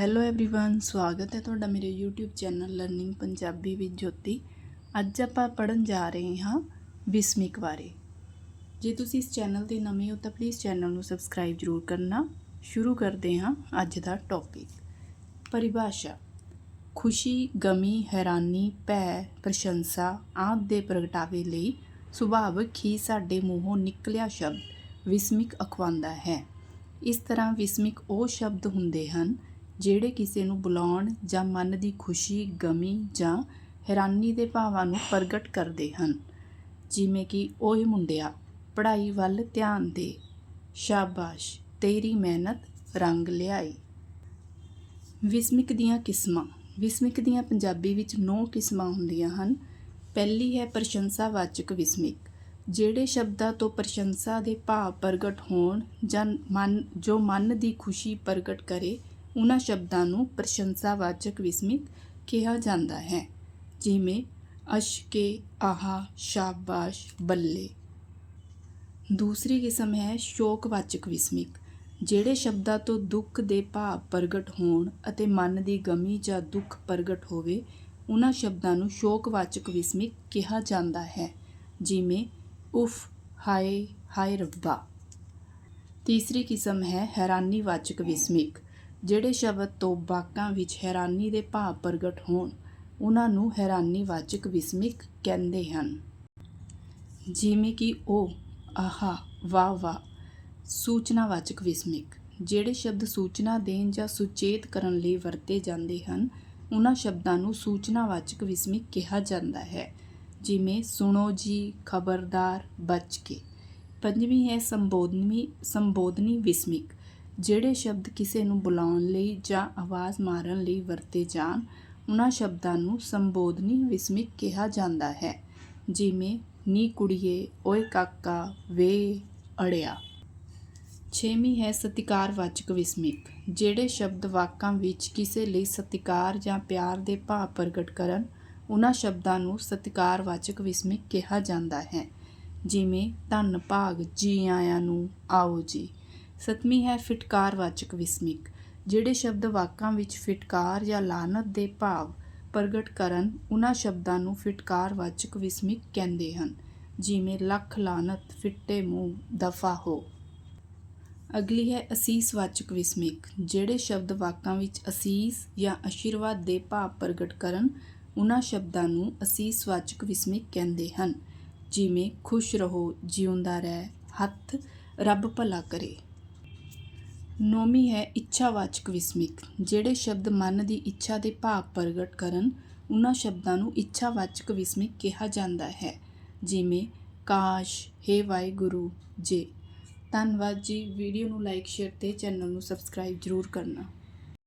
Hello everyone ਸਵਾਗਤ ਹੈ ਤੁਹਾਡਾ ਮੇਰੇ YouTube channel learning Punjabi with Jyoti ਅੱਜ ਆਪਾਂ ਪੜਨ ਜਾ ਰਹੇ ਹਾਂ ਵਿਸਮਿਕ ਬਾਰੇ ਜੇ ਤੁਸੀਂ ਇਸ ਚੈਨਲ ਤੇ ਨਵੇਂ ਹੋ ਤਾਂ ਪਲੀਜ਼ ਚੈਨਲ ਨੂੰ ਸਬਸਕ੍ਰਾਈਬ ਜ਼ਰੂਰ ਕਰਨਾ ਸ਼ੁਰੂ ਕਰਦੇ ਹਾਂ ਅੱਜ ਦਾ ਟੌਪਿਕ ਪਰਿਭਾਸ਼ਾ ਖੁਸ਼ੀ ਗਮੀ ਹੈਰਾਨੀ ਭੈ ਪ੍ਰਸ਼ੰਸਾ ਆਦਿ ਦੇ ਪ੍ਰਗਟਾਵੇ ਲਈ ਸੁਭਾਵਿਕ ਹੀ ਸਾਡੇ ਮੂੰਹੋਂ ਨਿਕਲਿਆ ਸ਼ਬਦ ਵਿਸਮਿਕ ਅਖਵਾਉਂਦਾ ਹੈ ਇਸ ਤਰ੍ਹਾਂ ਵਿਸਮਿਕ ਉਹ ਸ਼ਬਦ ਹੁੰਦੇ ਹਨ ਜਿਹੜੇ ਕਿਸੇ ਨੂੰ ਬੁਲਾਉਣ ਜਾਂ ਮਨ ਦੀ ਖੁਸ਼ੀ, ਗਮੀ ਜਾਂ ਹੈਰਾਨੀ ਦੇ ਭਾਵਾਂ ਨੂੰ ਪ੍ਰਗਟ ਕਰਦੇ ਹਨ। ਜਿਵੇਂ ਕਿ ਓਏ ਮੁੰਡਿਆ, ਪੜ੍ਹਾਈ ਵੱਲ ਧਿਆਨ ਦੇ। ਸ਼ਾਬਾਸ਼, ਤੇਰੀ ਮਿਹਨਤ, ਰੰਗ ਲਿਆਈ। ਵਿਸਮਿਕ ਦੀਆਂ ਕਿਸਮਾਂ। ਵਿਸਮਿਕ ਦੀਆਂ ਪੰਜਾਬੀ ਵਿੱਚ 9 ਕਿਸਮਾਂ ਹੁੰਦੀਆਂ ਹਨ। ਪਹਿਲੀ ਹੈ ਪ੍ਰਸ਼ੰਸਾਵਾਚਕ ਵਿਸਮਿਕ, ਜਿਹੜੇ ਸ਼ਬਦਾਂ ਤੋਂ ਪ੍ਰਸ਼ੰਸਾ ਦੇ ਭਾਵ ਪ੍ਰਗਟ ਹੋਣ ਜਾਂ ਮਨ, ਜੋ ਮਨ ਦੀ ਖੁਸ਼ੀ ਪ੍ਰਗਟ ਕਰੇ ਉਹਨਾਂ ਸ਼ਬਦਾਂ ਨੂੰ ਪ੍ਰਸ਼ੰਸਾਵਾਚਕ ਵਿਸਮਿਕ ਕਿਹਾ ਜਾਂਦਾ ਹੈ, ਜਿਵੇਂ ਅਸ਼ਕੇ, ਆਹਾ, ਸ਼ਾਬਾਸ਼, ਬੱਲੇ। ਦੂਸਰੀ ਕਿਸਮ ਹੈ ਸ਼ੋਕਵਾਚਕ ਵਿਸਮਿਕ ਜਿਹੜੇ ਸ਼ਬਦਾਂ ਤੋਂ ਦੁੱਖ ਦੇ ਭਾਵ ਪ੍ਰਗਟ ਹੋਣ ਅਤੇ ਮਨ ਦੀ ਗਮੀ ਜਾਂ ਦੁੱਖ ਪ੍ਰਗਟ ਹੋਵੇ, ਉਹਨਾਂ ਸ਼ਬਦਾਂ ਨੂੰ ਸ਼ੋਕਵਾਚਕ ਵਿਸਮਿਕ ਕਿਹਾ ਜਾਂਦਾ ਹੈ, ਜਿਵੇਂ ਉਫ, ਹਾਏ ਹਾਏ ਰੱਬਾ। ਤੀਸਰੀ ਕਿਸਮ ਹੈ ਹੈਰਾਨੀਵਾਚਕ ਵਿਸਮਿਕ ਜਿਹੜੇ ਸ਼ਬਦ ਤੋਂ ਵਾਕਾਂ ਵਿੱਚ ਹੈਰਾਨੀ ਦੇ ਭਾਵ ਪ੍ਰਗਟ ਹੋਣ, ਉਹਨਾਂ ਨੂੰ ਹੈਰਾਨੀਵਾਚਕ ਵਿਸਮਿਕ ਕਹਿੰਦੇ ਹਨ। ਜਿਵੇਂ ਕਿ ਉਹ, ਆਹਾ, ਵਾਹ ਵਾਹ, ਸੂਚਨਾਵਾਚਕ ਵਿਸਮਿਕ। ਜਿਹੜੇ ਸ਼ਬਦ ਸੂਚਨਾ ਦੇਣ ਜਾਂ ਸੁਚੇਤ ਕਰਨ ਲਈ ਵਰਤੇ ਜਾਂਦੇ ਹਨ, ਉਹਨਾਂ ਸ਼ਬਦਾਂ ਨੂੰ ਸੂਚਨਾਵਾਚਕ ਵਿਸਮਿਕ ਕਿਹਾ ਜਾਂਦਾ ਹੈ। ਜਿਵੇਂ, ਸੁਣੋ ਜੀ, ਖਬਰਦਾਰ, ਬਚ ਕੇ। ਪੰਜਵੀਂ ਹੈ ਸੰਬੋਧਨੀ ਸੰਬੋਧਨੀ ਵਿਸਮਿਕ। ਜਿਹੜੇ ਸ਼ਬਦ ਕਿਸੇ ਨੂੰ ਬੁਲਾਉਣ ਲਈ ਜਾਂ ਆਵਾਜ਼ ਮਾਰਨ ਲਈ ਵਰਤੇ ਜਾਣ, ਉਹਨਾਂ ਸ਼ਬਦਾਂ ਨੂੰ ਸੰਬੋਧਨੀ ਵਿਸਮਿਕ ਕਿਹਾ ਜਾਂਦਾ ਹੈ। ਜਿਵੇਂ, ਨੀ ਕੁੜੀਏ, ਓਏ ਕਾਕਾ, ਵੇ, ਅੜਿਆ। ਛੇਵੀਂ ਹੈ ਸਤਿਕਾਰਵਾਚਕ ਵਿਸਮਿਕ, ਜਿਹੜੇ ਸ਼ਬਦ ਵਾਕਾਂ ਵਿੱਚ ਕਿਸੇ ਲਈ ਸਤਿਕਾਰ ਜਾਂ ਪਿਆਰ ਦੇ ਭਾਵ ਪ੍ਰਗਟ ਕਰਨ, ਉਹਨਾਂ ਸ਼ਬਦਾਂ ਨੂੰ ਸਤਿਕਾਰਵਾਚਕ ਵਿਸਮਿਕ ਕਿਹਾ ਜਾਂਦਾ ਹੈ। ਜਿਵੇਂ, ਧੰਨ ਭਾਗ ਜੀ ਆਇਆਂ ਨੂੰ, ਆਓ ਜੀ। ਸਤਵੀਂ ਹੈ ਫਿਟਕਾਰਵਾਚਕ ਵਿਸਮਿਕ, ਜਿਹੜੇ ਸ਼ਬਦ ਵਾਕਾਂ ਵਿੱਚ ਫਿਟਕਾਰ ਜਾਂ ਲਾਨਤ ਦੇ ਭਾਵ ਪ੍ਰਗਟ ਕਰਨ ਉਹਨਾਂ ਸ਼ਬਦਾਂ ਨੂੰ ਫਿਟਕਾਰਵਾਚਕ ਵਿਸਮਿਕ ਕਹਿੰਦੇ ਹਨ, ਜਿਵੇਂ ਲੱਖ ਲਾਨਤ ਫਿੱਟੇ ਮੂੰਹ, ਦਫਾ ਹੋ। ਅਗਲੀ ਹੈ ਅਸੀਸਵਾਚਕ ਵਿਸਮਿਕ, ਜਿਹੜੇ ਸ਼ਬਦ ਵਾਕਾਂ ਵਿੱਚ ਅਸੀਸ ਜਾਂ ਅਸ਼ੀਰਵਾਦ ਦੇ ਭਾਵ ਪ੍ਰਗਟ ਕਰਨ ਉਹਨਾਂ ਸ਼ਬਦਾਂ ਨੂੰ ਅਸੀਸਵਾਚਕ ਵਿਸਮਿਕ ਕਹਿੰਦੇ ਹਨ, ਜਿਵੇਂ ਖੁਸ਼ ਰਹੋ, ਜਿਉਂਦਾ ਰਹਿ, ਹੱਥ ਰੱਬ ਭਲਾ ਕਰੇ। ਨੌਵੀਂ ਹੈ ਇੱਛਾਵਾਚਕ ਵਿਸਮਿਕ, ਜਿਹੜੇ ਸ਼ਬਦ ਮਨ ਦੀ ਇੱਛਾ ਦੇ ਭਾਵ ਪ੍ਰਗਟ ਕਰਨ ਉਹਨਾਂ ਸ਼ਬਦਾਂ ਨੂੰ ਇੱਛਾਵਾਚਕ ਵਿਸਮਿਕ ਕਿਹਾ ਜਾਂਦਾ ਹੈ। ਜਿਵੇਂ, ਕਾਸ਼, ਹੇ ਵਾਹਿਗੁਰੂ, ਜੇ। ਧੰਨਵਾਦ ਜੀ। ਵੀਡੀਓ ਨੂੰ ਲਾਈਕ, ਸ਼ੇਅਰ ਤੇ ਚੈਨਲ ਨੂੰ ਸਬਸਕ੍ਰਾਈਬ ਜ਼ਰੂਰ ਕਰਨਾ।